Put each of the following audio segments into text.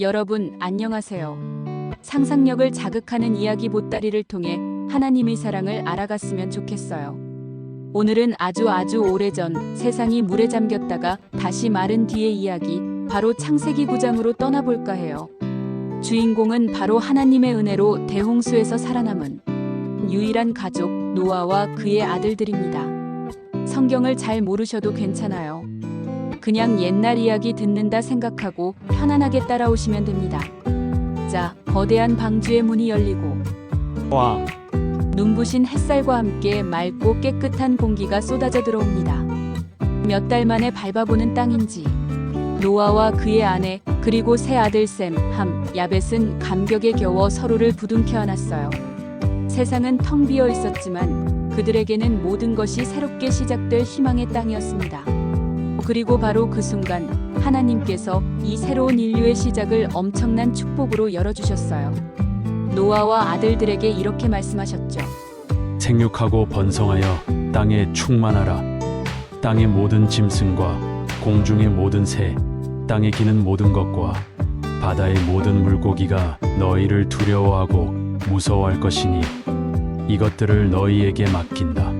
여러분, 안녕하세요. 상상력을 자극하는 이야기 보따리를 통해 하나님의 사랑을 알아갔으면 좋겠어요. 오늘은 아주 아주 오래전 세상이 물에 잠겼다가 다시 마른 뒤의 이야기, 바로 창세기 9장으로 떠나볼까 해요. 주인공은 바로 하나님의 은혜로 대홍수에서 살아남은 유일한 가족 노아와 그의 아들들입니다. 성경을 잘 모르셔도 괜찮아요. 그냥 옛날 이야기 듣는다 생각하고 편안하게 따라오시면 됩니다. 자, 거대한 방주의 문이 열리고 와, 눈부신 햇살과 함께 맑고 깨끗한 공기가 쏟아져 들어옵니다. 몇 달 만에 밟아보는 땅인지 노아와 그의 아내 그리고 새 아들 샘, 함, 야벳은 감격에 겨워 서로를 부둥켜 안았어요. 세상은 텅 비어 있었지만 그들에게는 모든 것이 새롭게 시작될 희망의 땅이었습니다. 그리고 바로 그 순간 하나님께서 이 새로운 인류의 시작을 엄청난 축복으로 열어주셨어요. 노아와 아들들에게 이렇게 말씀하셨죠. 생육하고 번성하여 땅에 충만하라. 땅의 모든 짐승과 공중의 모든 새, 땅에 기는 모든 것과 바다의 모든 물고기가 너희를 두려워하고 무서워할 것이니 이것들을 너희에게 맡긴다.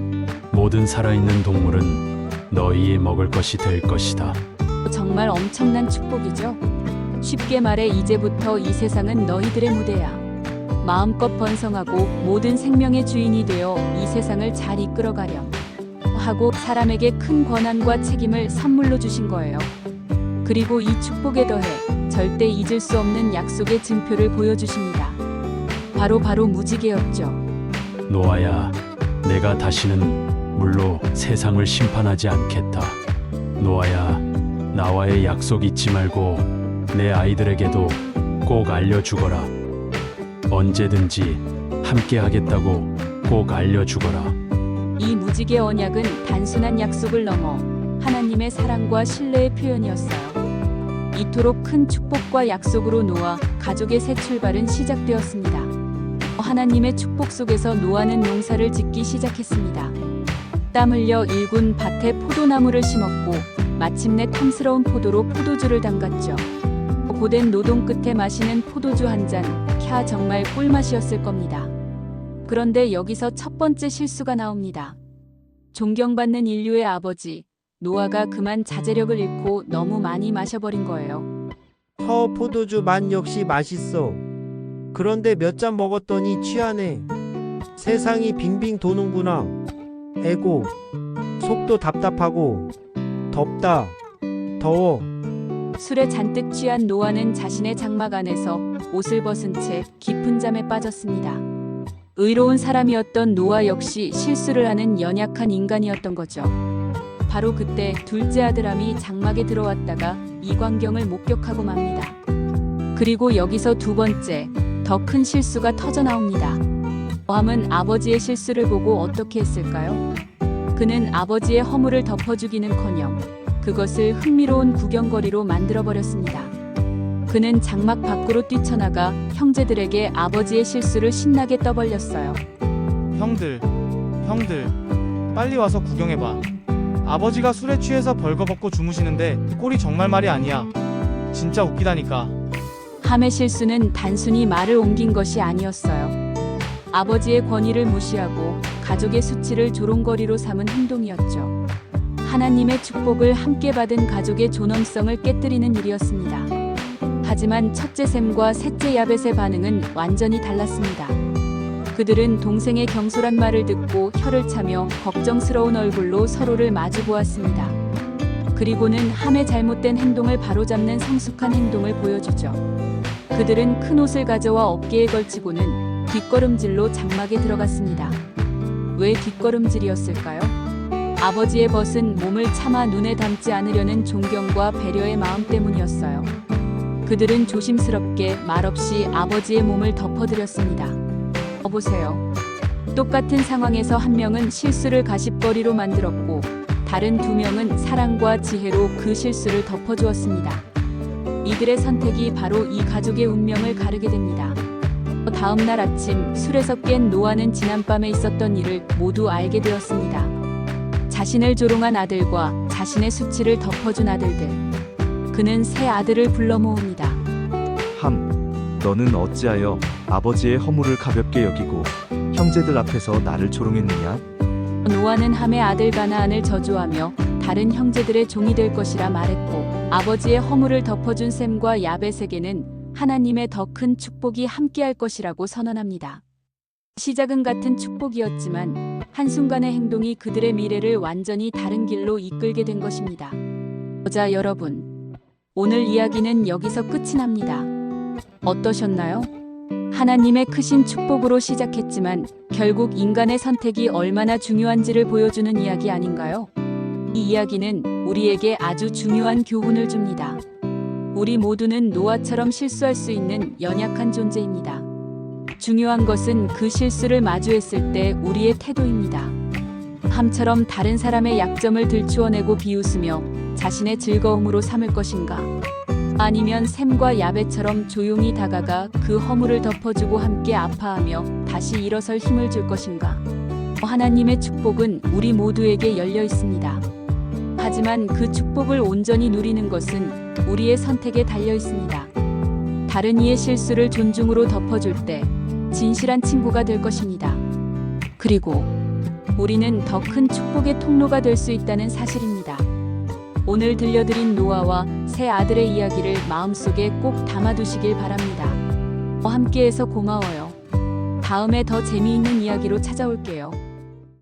모든 살아있는 동물은 너희의 먹을 것이 될 것이다. 정말 엄청난 축복이죠. 쉽게 말해 이제부터 이 세상은 너희들의 무대야. 마음껏 번성하고 모든 생명의 주인이 되어 이 세상을 잘 이끌어가렴. 하고 사람에게 큰 권한과 책임을 선물로 주신 거예요. 그리고 이 축복에 더해 절대 잊을 수 없는 약속의 증표를 보여주십니다. 바로 바로 무지개였죠. 노아야, 내가 다시는 물로 세상을 심판하지 않겠다. 노아야, 나와의 약속 잊지 말고 내 아이들에게도 꼭 알려주거라. 언제든지 함께 하겠다고 꼭 알려주거라. 이 무지개 언약은 단순한 약속을 넘어 하나님의 사랑과 신뢰의 표현이었어요. 이토록 큰 축복과 약속으로 노아 가족의 새 출발은 시작되었습니다. 하나님의 축복 속에서 노아는 농사를 짓기 시작했습니다. 땀 흘려 일군 밭에 포도나무를 심었고 마침내 탐스러운 포도로 포도주를 담갔죠. 고된 노동 끝에 마시는 포도주 한 잔, 캬 정말 꿀맛이었을 겁니다. 그런데 여기서 첫 번째 실수가 나옵니다. 존경받는 인류의 아버지, 노아가 그만 자제력을 잃고 너무 많이 마셔버린 거예요. 허 포도주 맛 역시 맛있어. 그런데 몇 잔 먹었더니 취하네. 세상이 빙빙 도는구나. 에고. 속도 답답하고. 덥다. 더워. 술에 잔뜩 취한 노아는 자신의 장막 안에서 옷을 벗은 채 깊은 잠에 빠졌습니다. 의로운 사람이었던 노아 역시 실수를 하는 연약한 인간이었던 거죠. 바로 그때 둘째 아들함이 장막에 들어왔다가 이 광경을 목격하고 맙니다. 그리고 여기서 두 번째, 더 큰 실수가 터져 나옵니다. 함은 아버지의 실수를 보고 어떻게 했을까요? 그는 아버지의 허물을 덮어주기는커녕 그것을 흥미로운 구경거리로 만들어버렸습니다. 그는 장막 밖으로 뛰쳐나가 형제들에게 아버지의 실수를 신나게 떠벌렸어요. 형들, 형들, 빨리 와서 구경해봐. 아버지가 술에 취해서 벌거벗고 주무시는데 꼴이 정말 말이 아니야. 진짜 웃기다니까. 함의 실수는 단순히 말을 옮긴 것이 아니었어요. 아버지의 권위를 무시하고 가족의 수치를 조롱거리로 삼은 행동이었죠. 하나님의 축복을 함께 받은 가족의 존엄성을 깨뜨리는 일이었습니다. 하지만 첫째 샘과 셋째 야벳의 반응은 완전히 달랐습니다. 그들은 동생의 경솔한 말을 듣고 혀를 차며 걱정스러운 얼굴로 서로를 마주 보았습니다. 그리고는 함의 잘못된 행동을 바로잡는 성숙한 행동을 보여주죠. 그들은 큰 옷을 가져와 어깨에 걸치고는 뒷걸음질로 장막에 들어갔습니다. 왜 뒷걸음질이었을까요? 아버지의 벗은 몸을 차마 눈에 담지 않으려는 존경과 배려의 마음 때문이었어요. 그들은 조심스럽게 말없이 아버지의 몸을 덮어드렸습니다. 보세요. 똑같은 상황에서 한 명은 실수를 가십거리로 만들었고 다른 두 명은 사랑과 지혜로 그 실수를 덮어주었습니다. 이들의 선택이 바로 이 가족의 운명을 가르게 됩니다. 다음 날 아침 술에서 깬 노아는 지난밤에 있었던 일을 모두 알게 되었습니다. 자신을 조롱한 아들과 자신의 수치를 덮어준 아들들. 그는 새 아들을 불러 모읍니다. 너는 어찌하여 아버지의 허물을 가볍게 여기고 형제들 앞에서 나를 조롱했느냐? 노아는 함의 아들 가나안을 저주하며 다른 형제들의 종이 될 것이라 말했고 아버지의 허물을 덮어준 셈과 야벳에게는 하나님의 더 큰 축복이 함께할 것이라고 선언합니다. 시작은 같은 축복이었지만 한순간의 행동이 그들의 미래를 완전히 다른 길로 이끌게 된 것입니다. 여자 여러분, 오늘 이야기는 여기서 끝이 납니다. 어떠셨나요? 하나님의 크신 축복으로 시작했지만 결국 인간의 선택이 얼마나 중요한지를 보여주는 이야기 아닌가요? 이 이야기는 우리에게 아주 중요한 교훈을 줍니다. 우리 모두는 노아처럼 실수할 수 있는 연약한 존재입니다. 중요한 것은 그 실수를 마주했을 때 우리의 태도입니다. 함처럼 다른 사람의 약점을 들추어내고 비웃으며 자신의 즐거움으로 삼을 것인가? 아니면 샘과 야베처럼 조용히 다가가 그 허물을 덮어주고 함께 아파하며 다시 일어설 힘을 줄 것인가? 하나님의 축복은 우리 모두에게 열려 있습니다. 하지만 그 축복을 온전히 누리는 것은 우리의 선택에 달려 있습니다. 다른 이의 실수를 존중으로 덮어줄 때 진실한 친구가 될 것입니다. 그리고 우리는 더 큰 축복의 통로가 될 수 있다는 사실입니다. 오늘 들려드린 노아와 새 아들의 이야기를 마음속에 꼭 담아두시길 바랍니다. 함께해서 고마워요. 다음에 더 재미있는 이야기로 찾아올게요.